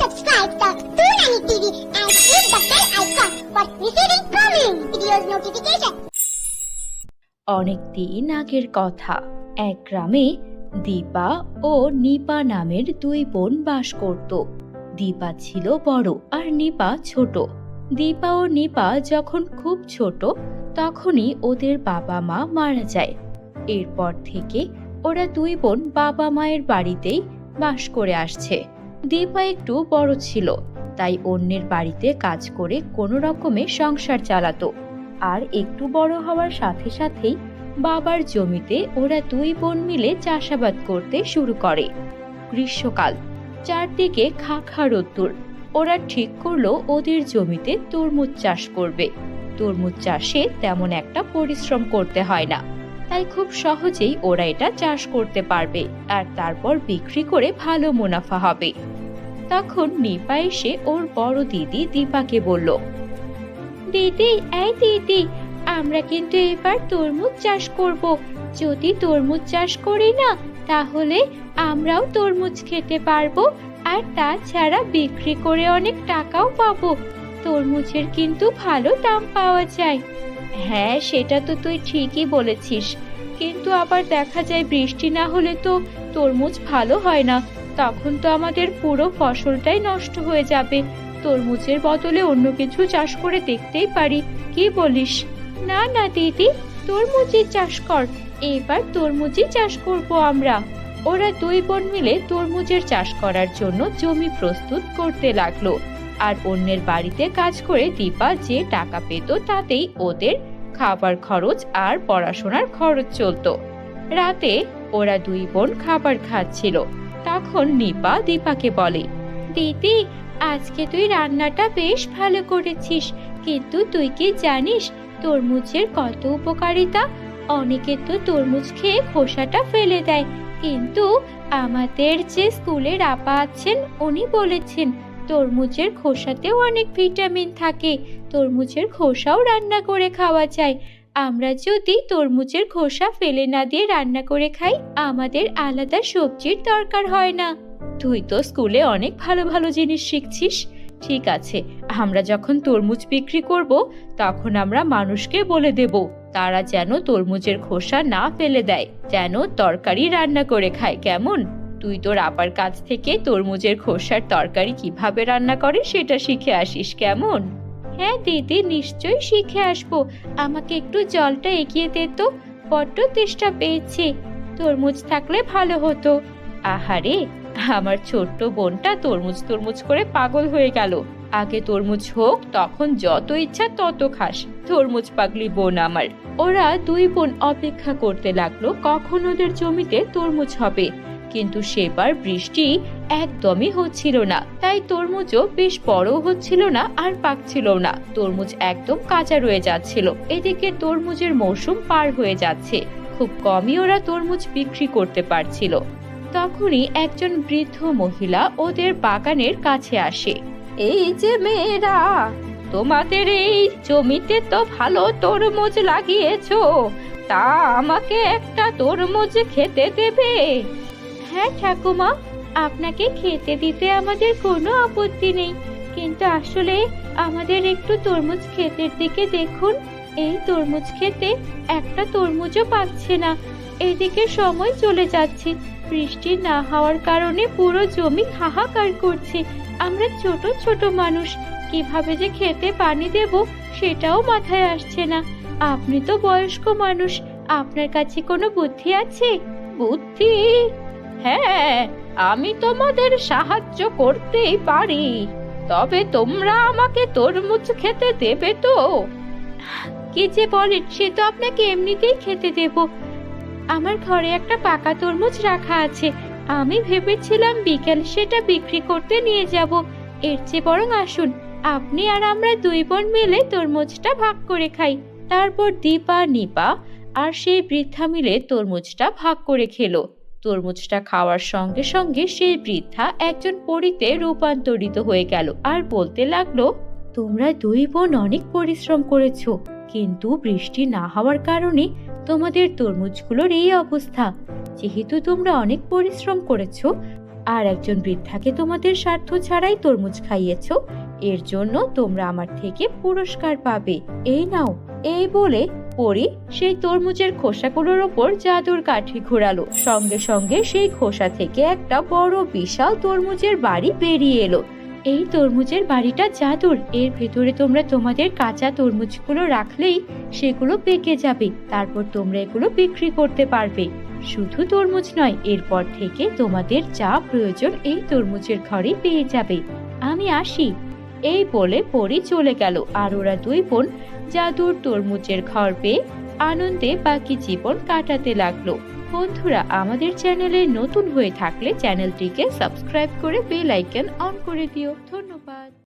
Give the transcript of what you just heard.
subscribe Toonami TV and the bell icon for receiving coming videos notification. অনেক দিন আগের কথা। এক গ্রামে দীপা ও নিপা নামের দুই বোন বাস করত। দীপা ছিল বড় আর নিপা ছোট। দীপা ও নিপা যখন খুব ছোট, তখনই ওদের বাবা মা মারা যায়। এরপর থেকে ওরা দুই বোন বাবা মায়ের বাড়িতেই বাস করে আসছে। দীপা একটু বড় ছিল, তাই অন্যের বাড়িতে কাজ করে কোনো রকমে সংসার চালাতো। আর একটু বড় হওয়ার সাথে সাথেই বাবার জমিতে ওরা দুই বোন মিলে চাষাবাদ করতে শুরু করে। গ্রীষ্মকাল, চারদিকে খা খা রোদ্দুর, ওরা ঠিক করল ওদের জমিতে তরমুজ চাষ করবে। তরমুজ চাষে তেমন একটা পরিশ্রম করতে হয় না, তাই খুব সহজেই ওরা এটা চাষ করতে পারবে, আর তারপর বিক্রি করে ভালো মুনাফা হবে। তখন নিপা এসে ওর বড় দিদি দীপাকে বলল, দিদি, এই দিদি, আমরা কিন্তু এবার তরমুজ চাষ করব। যদি তরমুজ চাষ করি না, তাহলে আমরাও তরমুজ খেতে পারব আর তাছাড়া বিক্রি করে অনেক টাকাও পাবো। তরমুজের কিন্তু ভালো দাম পাওয়া যায়। হ্যাঁ সেটা তো তুই ঠিকই বলেছিস। কিন্তু আবার দেখা যায় বৃষ্টি না হলে তো তরমুজ ভালো হয় না। তখন তো আমাদের পুরো ফসলটাই নষ্ট হয়ে যাবে। তরমুজের বদলে অন্য কিছু চাষ করে দেখতেই পারি। কি বলিস? না না, দিদি তরমুজের চাষ কর। এবার তরমুজই চাষ করব আমরা। ওরা দুই বোন মিলে তরমুজের চাষ করার জন্য জমি প্রস্তুত করতে লাগল। আর অন্যের বাড়িতে কাজ করে দীপা যে টাকা পেত তাতেই ওদের খাবার খরচ আর পড়াশোনার খরচ চলতো। রাতে ওরা দুই বোন খাবার খাচ্ছিল। তখন নিপা দীপাকে বলে, দিদি, আজকে তুই রান্নাটা বেশ ভালো করেছিস, কিন্তু তুই কি জানিস, তরমুজের কত উপকারিতা? অনেকে তো তরমুজ খেয়ে খোসাটা ফেলে দেয়, কিন্তু আমাদের যে স্কুলের আপা আছেন, উনি বলেছেন, তরমুজের খোসাতেও অনেক ভিটামিন থাকে, তরমুজের খোসাও রান্না করে খাওয়া যায় আমরা যদি তরমুজের খোসা ফেলে না দিয়ে রান্না করে খাই, আমাদের আলাদা সবজির দরকার হয় না। তুই তো স্কুলে অনেক ভালো ভালো জিনিস শিখছিস। ঠিক আছে, আমরা যখন তরমুজ বিক্রি করব, তখন আমরা মানুষকে বলে দেব, তারা যেন তরমুজের খোসা না ফেলে দেয়, যেন তরকারি রান্না করে খায়। কেমন? তুই তোর আপার কাছ থেকে তরমুজের খোসার তরকারি কীভাবে রান্না করে সেটা শিখে আসিস, কেমন? হ্যাঁ দিদি, নিশ্চয়ই শিখে আসব। আমাকে একটু জলটা এগিয়ে দে তো, বড্ড তেষ্টা পেয়েছে। তরমুজ থাকলে ভালো হতো। আহারে, আমার ছোট্ট বোনটা তরমুজ তরমুজ করে পাগল হয়ে গেল। আগে তরমুজ হোক, তখন যত ইচ্ছা তত খাস। তরমুজ পাগলি বোন আমার। ওরা দুই বোন অপেক্ষা করতে লাগল, কখন ওদের জমিতে তরমুজ হবে। কিন্তু সেবার বৃষ্টি একদমই হচ্ছিল না। তাই তরমুজও বেশ বড় হচ্ছিল না আর পাকছিল না। তরমুজ একদম কাঁচা রয়ে যাচ্ছিল। এদিকে তরমুজের মৌসুম পার হয়ে যাচ্ছে। খুব কমই ওরা তরমুজ বিক্রি করতে পারছিল। তখনই একজন বৃদ্ধ মহিলা ওদের বাগানের কাছে আসে। এই যে মেয়েরা, তোমাদের এই জমিতে তো ভালো তরমুজ লাগিয়েছো। তা আমাকে একটা তরমুজ খেতে দেবে। হ্যাঁ ঠাকুমা, আপনাকে খেতে দিতে আমাদের কোনো আপত্তি নেই। কিন্তু আসলে আমাদের একটু তরমুজ ক্ষেতের দিকে দেখুন। এই তরমুজ খেতে একটা তরমুজও পাচ্ছে না। এদিকে সময় চলে যাচ্ছে। বৃষ্টি না হওয়ার কারণে পুরো জমি হাহাকার করছে। আমরা ছোট ছোট মানুষ। কীভাবে যে খেতে পানি দেব সেটাও মাথায় আসছে না। আপনি তো বয়স্ক মানুষ। আপনার কাছে কোনো বুদ্ধি আছে? বুদ্ধি? হ্যাঁ আমি তোমাদের সাহায্য করতেই পারি। তবে তোমরা আমাকে তরমুজ খেতে দেবে তো? কি যে বলেন, সে তো আপনাকে এমনিতেই খেতে দেব। আমার ঘরে একটা পাকা তরমুজ রাখা আছে। আমি ভেবেছিলাম বিকেল সেটা বিক্রি করতে নিয়ে যাব। এর চেয়ে বরং আসুন, আপনি আর আমরা দুই বোন মিলে তরমুজটা ভাগ করে খাই। তারপর দীপা, নিপা আর সেই বৃদ্ধা মিলে তরমুজটা ভাগ করে খেলো। তরমুজটা খাওয়ার সঙ্গে সঙ্গে সেই বৃদ্ধা একজন পরিতে রূপান্তরিত হয়ে গেল আর বলতে লাগল, তোমরা দুই বোন অনেক পরিশ্রম করেছ, কিন্তু বৃষ্টি না হওয়ার কারণে তোমাদের তরমুজগুলোর এই অবস্থা। যেহেতু তোমরা অনেক পরিশ্রম করেছ, আর একজন বৃদ্ধাকে তোমাদের স্বার্থ ছাড়াই তরমুজ খাইয়েছ, এর জন্য তোমরা আমার থেকে পুরস্কার পাবে। এই নাও। এই বলে পরি সেই তরমুজের খোসাগুলোর ওপর জাদুর কাঠি ঘোরালো। সঙ্গে সঙ্গে সেই খোসা থেকে একটা বড় বিশাল তরমুজের বাড়ি বেরিয়ে এলো। এই তরমুজের বাড়িটা জাদুর। এর ভেতরে তোমরা তোমাদের কাঁচা তরমুজগুলো রাখলেই সেগুলো পেকে যাবে। তারপর তোমরা এগুলো বিক্রি করতে পারবে। শুধু তরমুজ নয়, এরপর থেকে তোমাদের যা প্রয়োজন এই তরমুজের ঘরে পেয়ে যাবে। আমি আসি। এই বলে পরি চলে গেল আর ওরা দুই বোন জাদুর তরমুজের ঘর পেয়ে আনন্দে বাকি জীবন কাটাতে লাগল। বন্ধুরা, আমাদের চ্যানেলে নতুন হয়ে থাকলে চ্যানেলটিকে সাবস্ক্রাইব করে বেল আইকন অন করে দিও। ধন্যবাদ।